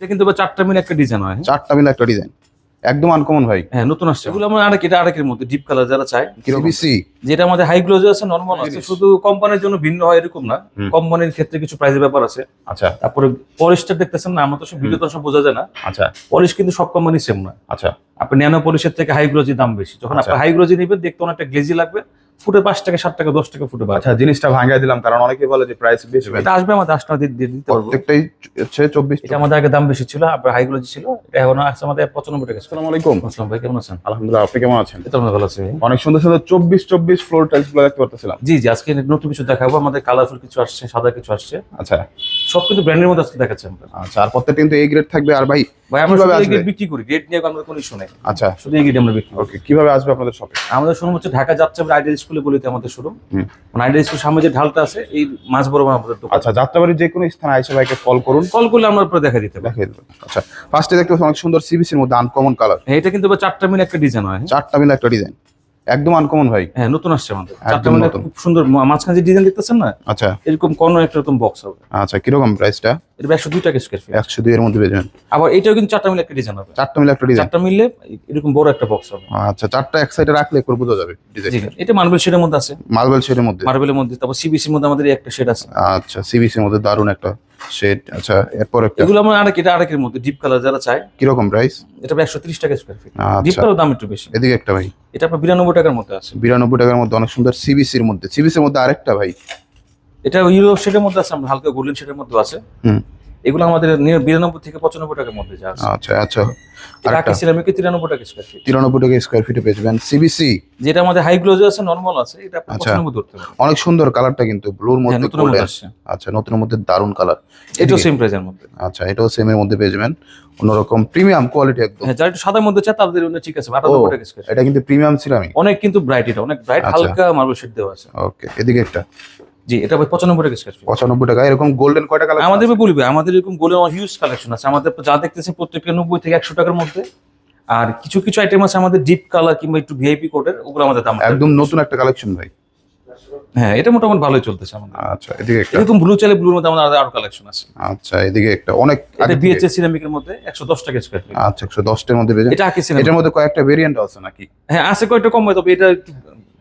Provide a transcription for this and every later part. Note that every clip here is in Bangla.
এটা কিন্তু চারটা মিলে একটা ডিজাইন হয় হ্যাঁ? চারটা মিলে একটা ডিজাইন একদম আনকমন ভাই। হ্যাঁ নতুন আসছে। এগুলো আমরা আরেক এটা আরেকের মধ্যে ডিপ কালার যারা চায় সিবিসি যেটা আমাদের হাই গ্লোজ আছে নর্মাল আছে শুধু কোম্পানির জন্য ভিন্ন হয় এরকম না। কোম্পানির ক্ষেত্রে কিছু প্রাইসের ব্যাপার আছে। আচ্ছা। তারপরে পলিশটা দেখতেছেন না আমরা তো সব ভিডিও তো সব বোঝা যায় না। আচ্ছা। পলিশ কিন্তু সব কোম্পানি সেম না। আচ্ছা। আপনি ন্যানো পলিশের থেকে হাই গ্লোজি দাম বেশি। যখন। আপনি হাই গ্লোজি নেবেন দেখতে অনেকটা গ্লেজি লাগবে। ফুটে পাঁচ টাকা সাত টাকা দশ টাকা ফুটে আচ্ছা জিনিসটা ভাঙাই দিলাম কারণ অনেকে বলে যে প্রাইস বেশি। এটা আসবে আমাদের আসটা দিয়ে দিয়ে দিতে পারব। প্রত্যেকটাই হচ্ছে চব্বিশ এটা আমাদের আগে দাম বেশি ছিল আপনার হাই গ্লোজি ছিল এটা এখন আসছে আমাদের পঁচানব্বই টাকা। আসসালামু আলাইকুম। আসসালাম ভাই কেমন আছেন? আলহামদুলিল্লাহ আপনি কেমন আছেন? এটা আমরা ভালো আছি অনেক সুন্দর সুন্দর চব্বিশ চব্বিশ ফ্লোর টাইলসগুলো দেখতে পারতেছিলাম। জি জি আজকে নতুন কিছু দেখাবো আমাদের কালারফুল কিছু আসছে সাদা কিছু আসছে। আচ্ছা। সব কিন্তু ব্র্যান্ডের মধ্যে আজকে দেখাচ্ছে আমরা। আচ্ছা আর প্রত্যেকটা কিন্তু এই গ্রেড থাকবে আর ভাই ভাই আমরা শুধু আসবে? বিক্রি করি গেট নিয়ে আমাদের কোনো ইস্যু নেই। আচ্ছা। শুধু এই গেট আমরা বিক্রি করি। ওকে কীভাবে আসবে আপনাদের শপে আমাদের শোরুম হচ্ছে ঢাকা যাচ্ছে আইডিয়াল স্কুলে বলিতে আমাদের শুরু। মানে আইডিয়াল স্কুল সামনে যে ঢালটা আছে এই মাছ বড় আমাদের আচ্ছা যাত্রাবাড়ির যে কোনো স্থানে আইসা ভাইকে কল করুন। কল করলে আমরা উপরে দেখা দিতে দেখা দিতে আচ্ছা ফার্স্টে দেখতে অনেক সুন্দর সিবিসির মধ্যে আনকমন কালার হ্যাঁ, এটা কিন্তু চারটা মিলে একটা ডিজাইন হ্যাঁ? চারটা মিলে একটা ডিজাইন একদম আনকমন ভাই। হ্যাঁ নতুন আসছে আমাদের। চারটা নতুন। খুব সুন্দর মাঝখানে যে ডিজাইন দেখতেছেন না আচ্ছা। এরকম কোন একটা এরকম বক্স হবে। আচ্ছা কীরকম প্রাইসটা এটা একশো দুই টাকা স্কোয়ার ফিট একশো দুই এর মধ্যে পেয়ে যাবেন। আবার এটাও কিন্তু চারটা মিলে একটা ডিজাইন হবে। চারটা মিলে একটা ডিজাইন চারটা মিলে এরকম বড় একটা বক্স হবে। আচ্ছা চারটা এক সাইডে রাখলে একবার বোঝা যাবে ডিজাইন এটা মার্বেল শেডের মধ্যে আছে। মার্বেল শেডের মধ্যে। মার্বেলের মধ্যে তারপর সিবিসির মধ্যে আমাদের একটা শেড আছে। আচ্ছা সিবিসির মধ্যে দারুণ একটা শেড আচ্ছা এরপর একটা। এগুলো আমরা আরেক এটা আরেকের মধ্যে ডিপ কালার যারা চায়। কীরকম প্রাইস এটা একশো ত্রিশ টাকা স্কয়ার ফিট ডিপ কালার দাম একটু বেশি। এদিকে একটা ভাই। এটা আপনার বিরানব্বই টাকার মধ্যে আছে। বিরানব্বই টাকার মধ্যে অনেক সুন্দর সিবিসির মধ্যে। সিবিসির মধ্যে আরেকটা ভাই। এটা ইউরো শেডের মধ্যে আছে আমরা হালকা গোল্ডেন শেডের মধ্যে আছে। হুম। এগুলো আমাদের বিরানব্বই থেকে পঁচানব্বই টাকার মধ্যে যা আচ্ছা আচ্ছা। এটা সিরামিকে তিরানব্বই টাকা স্কোয়ার ফিট তিরানব্বই টাকা স্কোয়ার ফিটে পেয়ে যাবেন। সিবিসি যেটা আমাদের হাই গ্লোজ আছে নর্মাল আছে এটা আপনার আচ্ছা। অনেক সুন্দর কালারটা কিন্তু ব্লুর হ্যাঁ মধ্যে নতুন গোল্ডেন আসছে। আচ্ছা নতুনের মধ্যে দারুণ কালার এটাও সেম প্রাইজের মধ্যে। আচ্ছা এটাও সেম এর মধ্যে পেয়ে যাবেন। অন্যরকম প্রিমিয়াম কোয়ালিটি একদম। হ্যাঁ যারা সাদার মধ্যে চায় তাদের জন্য ঠিক আছে টাকা স্কোয়ার এটা কিন্তু প্রিমিয়াম সিরামিক। অনেক কিন্তু ব্রাইট এটা অনেক ব্রাইট। হালকা মার্বেল শেড দেওয়া আছে। ওকে এদিকে একটা। জি এটা পঁচানব্বই টাকা স্কোয়ার ফিট পঁচানব্বই টাকা এরকম গোল্ডেন কয়টা কালার আমাদের বলবে আমাদের এরকম গোল্ডেন হিউজ কালেকশন আছে। আমাদের যা দেখতেছে প্রত্যেকটা নব্বই থেকে একশো টাকার মধ্যে। আর কিছু কিছু আইটেম আছে আমাদের ডিপ কালার কিংবা একটু ভিআইপি কোডের ওগুলো আমাদের দাম একদম নতুন একটা কালেকশন ভাই। হ্যাঁ এটা মোটামুটি ভালোই চলতেছে আমাদের। আচ্ছা এদিকে একটা। এরকম ব্লু চাইলে ব্লুর মধ্যে আমাদের আরও কালেকশন আছে। আচ্ছা এদিকে একটা অনেক এটা সিরামিকের মধ্যে একশো দশ টাকা স্কোয়ার ফিট আচ্ছা মধ্যে এটা আকি সিরামিক এটার মধ্যে কয়েকটা ভেরিয়েন্ট আছে নাকি? হ্যাঁ আছে কয়েকটা কম তবে এটা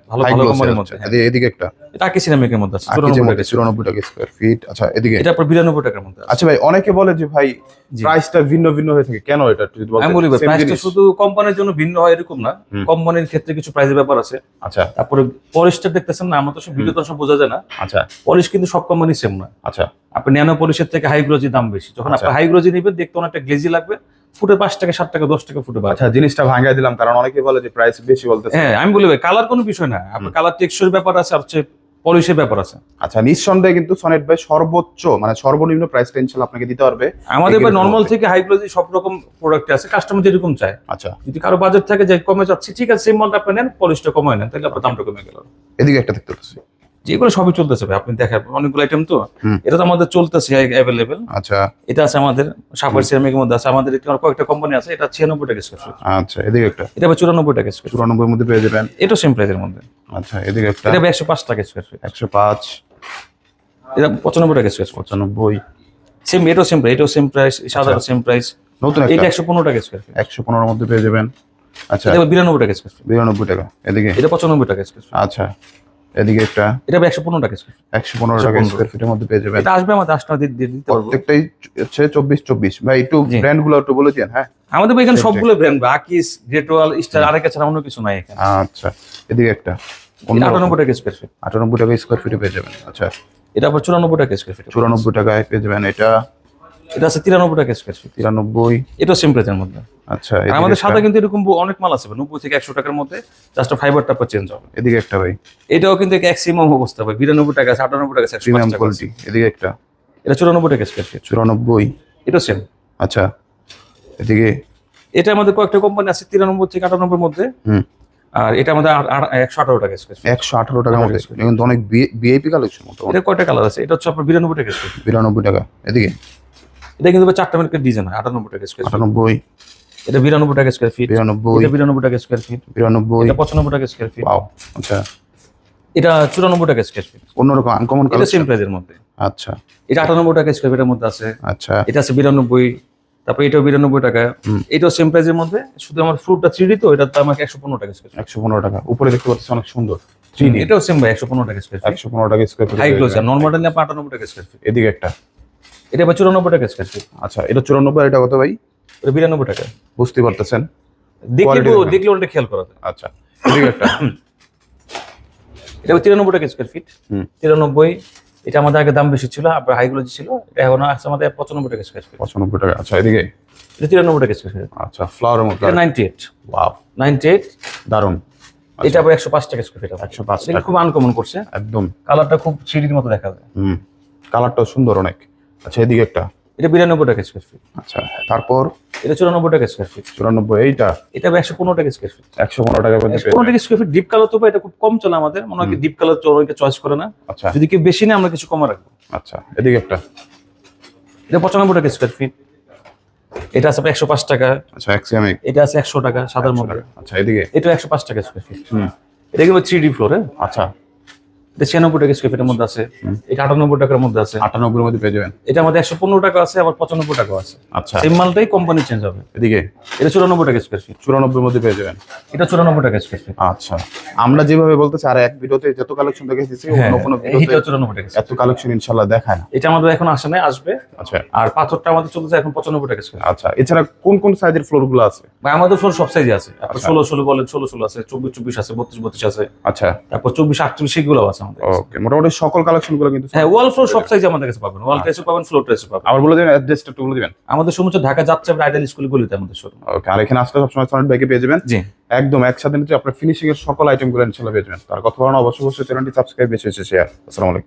ভালো ভালো কোম্পানির মধ্যে হ্যাঁ। এদিকে- এদিকে একটা। এটা আকি সিরামিকের মধ্যে আছে 94 টাকা চুরানব্বই ফিট আচ্ছা এদিকে। এটা আপনার বিরানব্বই টাকার মধ্যে আচ্ছা ভাই অনেকে বলে যে ভাই প্রাইসটা ভিন্ন ভিন্ন হয়ে থাকে। কেন এটা? একটু যদি বলতেন? আমি বলি প্রাইসটা শুধু কোম্পানির জন্য ভিন্ন হয় এরকম না। কোম্পানির ক্ষেত্রে কিছু প্রাইসের ব্যাপার আছে। আচ্ছা। তারপরে পলিশটা দেখতেছেন না আমরা তো সব ভিডিও তো সব বোঝা যায় না। আচ্ছা। পলিশ কিন্তু সব কোম্পানি সেম না। আচ্ছা। আপনি ন্যানো পলিশের থেকে হাইগ্রোজি দাম বেশি। যখন। আপনি হাই গ্লোজি নেবেন দেখতে অনেকটা গ্লেজি লাগবে। ফুটে পাঁচ টাকা সাত টাকা দশ টাকা ফুটে আচ্ছা জিনিসটা ভাঙাই দিলাম কারণ অনেকে বলে যে প্রাইস বেশি বলতে হ্যাঁ আমি বলি ভাই কালার কোনো বিষয় না। আপনার কালার টেক্সচার ব্যাপার আছে আর হচ্ছে পলিশের ব্যাপার আছে। আচ্ছা নিঃসন্দেহে কিন্তু সনেট ভাই সর্বোচ্চ মানে সর্বনিম্ন ইনশাল্লাহ আপনাকে দিতে পারবে। আমাদের ভাই নর্মাল থেকে হাই সব রকম প্রোডাক্ট আছে কাস্টমার যেরকম চায়। আচ্ছা। যদি কারও বাজার থাকে যে কমে যাচ্ছে ঠিক আছে মালটা আপনি নেন পলিশটা কমায় নেন তাহলে আপনার দামটা কমে গেল। এদিকে একটা দেখতে পাচ্ছি। যেগুলো সবই চলতেছে ভাই আপনি দেখেন অনেকগুলো আইটেম তো। এটা তো আমাদের চলতেছে অ্যাভেলেবেল আচ্ছা। এটা আছে আমাদের সাফার সিরামিকের মধ্যে আছে। আমাদের এখানে কয়েকটা কোম্পানি আছে এটা ছিয়ানব্বই টাকা স্কোয়ার ফিট আচ্ছা এদিকে একটা। এটা আবার চুরানব্বই টাকা স্কোয়ার ফিট চুরানব্বই মধ্যে পেয়ে যাবেন। এটা সেম প্রাইসের মধ্যে। আচ্ছা এদিকে একটা। এটা একশো পাঁচ টাকা স্কোয়ার ফিট একশো পাঁচ। এটা পঁচানব্বই টাকা স্কোয়ার ফিট পঁচানব্বই। সেম এটাও সেম প্রাইস এটাও সেম প্রাইস সাদারও সেম প্রাইস নতুন এটা একটা একশো পনেরো টাকা স্কোয়ার ফিট একশো পনেরোর মধ্যে পেয়ে যাবেন। আচ্ছা। এটা আবার বিরানব্বই টাকা স্কোয়ার ফিট বিরানব্বই টাকা এদিকে। এটা পঁচানব্বই টাকা স্কোয়ার ফিট আচ্ছা। এদিকে একটা এটা আবার একশো পনেরো টাকা স্কোয়ার ফিট একশো পনেরো। টাকা 115 স্কোয়ার ফিটের মধ্যে পেয়ে যাবেন। এটা আসবে আমাদের আসটা দিয়ে দিতে পারব। প্রত্যেকটাই হচ্ছে চব্বিশ চব্বিশ। ভাই একটু। ব্র্যান্ডগুলো একটু বলে দিন হ্যাঁ? আমাদের এখানে সবগুলো ব্র্যান্ড আকিস গ্রেটওয়াল স্টার আরেক ছাড়া অন্য কিছু নাই এখানে। আচ্ছা এদিকে একটা। এটা আটানব্বই টাকা স্কোয়ার ফিট আটানব্বই টাকা স্কোয়ার ফিটে পেয়ে যাবেন। আচ্ছা। এটা আবার চুরানব্বই টাকা স্কোয়ার ফিট চুরানব্বই টাকায় পেয়ে যাবেন এটা। এটা আছে তিরানব্বই টাকা স্কোয়ার ফিট তিরানব্বই। এটা সেম প্রাইসের মধ্যে। আচ্ছা আমাদের সাদা কিন্তু এরকম অনেক মাল আছে নব্বই থেকে একশো টাকার মধ্যে। জাস্ট ফাইবারটা আপনার চেঞ্জ হবে। এদিকে একটা ভাই। এটাও কিন্তু ম্যাক্সিমাম অবস্থা ভাই। বিরানব্বই টাকা আছে আটানব্বই টাকা আছে প্রিমিয়াম টাকা কোয়ালিটি এদিকে একটা। এটা চুরানব্বই টাকা স্কোয়ার চুরানব্বই। এটা সেম আচ্ছা এদিকে। এটা আমাদের কয়েকটা কোম্পানি আছে তিরানব্বই থেকে আটানব্বই মধ্যে। হুম। আর এটা আমাদের একশো আঠারো টাকা স্কোয়ার একশো আঠারো টাকার মধ্যে। কিন্তু অনেক ভিআইপি কালেকশন মোটামুটি এটা কয়টা কালার আছে? এটা হচ্ছে আপনার বিরানব্বই টাকা স্কোয়ার বিরানব্বই টাকা। এদিকে। এটা কিন্তু চারটা মিনিটের ডিজাইন হয় আটানব্বই টাকা স্কোয়ার আটানব্বই। এটা বিরানব্বই টাকা স্কোয়ার ফিট বিরানব্বই এটা বিরানব্বই টাকা স্কোয়ার ফিট বিরানব্বই এটা পঁচানব্বই টাকা স্কোয়ার ফিট পাও আচ্ছা এটা চুরানব্বই টাকা স্কোয়ার ফিট অন্যরকম আনকমন এটা সেম মধ্যে আচ্ছা এটা আটানব্বই টাকা স্কোয়ার ফিটের মধ্যে আছে আচ্ছা এটা আছে বিরানব্বই তারপর এটাও বিরানব্বই টাকা হুম। এটাও সেম প্রাইসের মধ্যে শুধু আমার ফ্রুটটা থ্রি তো এটার দাম একশো পনেরো টাকা স্কোয়ার একশো পনেরো টাকা উপরে দেখতে পাচ্ছি অনেক সুন্দর থ্রি ডি এটাও সেম ভাই একশো পনেরো টাকা স্কোয়ার একশো পনেরো টাকা স্কোয়ার হাই গ্লোজ আর নর্মাল নিলে আপনার আটানব্বই টাকা স্কোয়ার ফিট এদিকে একটা এটা আবার চুরানব্বই টাকা স্কোয়ার ফিট আচ্ছা এটা চুরানব্বই এটা কত ভাই এটা বিরানব্বই টাকা। বুঝতে পারতেছেন? দেখলে ওটা খেয়াল করা আচ্ছা একটা। এটা তিরানব্বই টাকা স্কোয়ার ফিট। তিরানব্বই এটা আমাদের আগে দাম বেশি ছিল আপনার হাইগুলোজি ছিল এটা এখন আছে আমাদের পঁচানব্বই টাকা স্কোয়ার ফিট পঁচানব্বই টাকা। আচ্ছা এদিকে? এটা তিরানব্বই টাকা স্কোয়ার ফিট আচ্ছা ফ্লাওয়ারের মধ্যে এটা ninety eight wow ninety eight দারুণ এটা আবার একশো পাঁচ টাকা স্কোয়ার ফিট 105 এটা টাকা। খুব আনকমন করছে। একদম। কালারটা খুব সিঁড়ির মতো দেখা যায়। হুম। কালারটাও সুন্দর অনেক। আচ্ছা এদিকে একটা। এটা বিরানব্বই টাকা স্কোয়ার ফিট আচ্ছা তারপর? এটা চুরানব্বই টাকা স্কোয়ার ফিট চুরানব্বই এইটা এটা একশো পনেরো টাকা স্কোয়ার ফিট একশো পনেরো টাকা পনেরো টাকা স্কোয়ার ফিট ডিপ কালার তো এটা খুব কম চলে আমাদের। মনে হয় ডিপ কালার অনেকে চয়েস করে না। আচ্ছা। যদি কেউ বেশি নেয় আমরা কিছু কমে রাখব। আচ্ছা এদিকে একটা। এটা পঁচানব্বই টাকা স্কোয়ার ফিট এটা আছে একশো পাঁচ টাকা। আচ্ছা এক্সিয়ামিক এটা আছে একশো টাকা সাদার মধ্যে। আচ্ছা এদিকে। এটা একশো পাঁচ টাকা স্কোয়ার ফিট হুম। এটা কিন্তু থ্রি ডি ফ্লোর হ্যাঁ আচ্ছা। ছিয়ানব্বই টাকা স্কোয়ার ফিটের মধ্যে আছে। এটা আটানব্বই টাকার মধ্যে আছে। আটানব্বইয়ের মধ্যে পেয়ে যাবেন। এটা আমাদের একশো পনেরো টাকা আছে আবার পঁচানব্বই টাকা আছে। আচ্ছা। মালটাই কোম্পানি চেঞ্জ হবে। এদিকে? এটা চুরানব্বই টাকা স্কোয়ার ফিট চুরানব্বইয়ের মধ্যে পেয়ে যাবেন। এটা চুরানব্বই টাকা স্কোয়ার ফিট আচ্ছা। আমরা যেভাবে বলতেছি আর এক ভিডিওতে যত কালেকশন দেখে দিচ্ছি হ্যাঁ চুরানব্বই টাকা এত কালেকশন ইনশাল্লাহ দেখায় না। এটা আমাদের এখন আসে নাই আসবে। আচ্ছা। আর পাথরটা আমাদের চলতেছে এখন পঁচানব্বই টাকা স্কোয়ার আচ্ছা। এছাড়া কোন কোন সাইজের ফ্লোরগুলো আছে? ভাই আমাদের ফ্লোর সব সাইজে আছে। আচ্ছা। ষোলো ষোলো বলেন ষোলো ষোলো আছে চব্বিশ চব্বিশ আছে বত্রিশ বত্রিশ আছে। আচ্ছা। তারপর চব্বিশ আটচল্লিশ সেগুলো আছে আমাদের ওকে মোটামুটি সকল কিন্তু হ্যাঁ ওয়াল ফ্লোর সব সাইজে আমাদের কাছে পাবেন। ওয়াল টাইসও পাবেন ফ্লোর টাইসও পাবেন। আবার বলে দেবেন অ্যাড্রেসটা একটু বলে দিবেন। আমাদের ঢাকা যাচ্ছে আইডাল স্কুল গলিতে আমাদের শোরুম ওকে আর এখানে আসলে সবসময় সনেট ব্যাগে পেয়ে যাবেন। জি। একদম একসাথে নিতে আপনার ফিনিশিং এর সকল আইটেমগুলো পেয়ে যাবেন। তার কথা বলানো অবশ্যই অবশ্যই চ্যানেলটি সাবস্ক্রাইব বেশি বেশি শেয়ার আসসালামু আলাইকুম।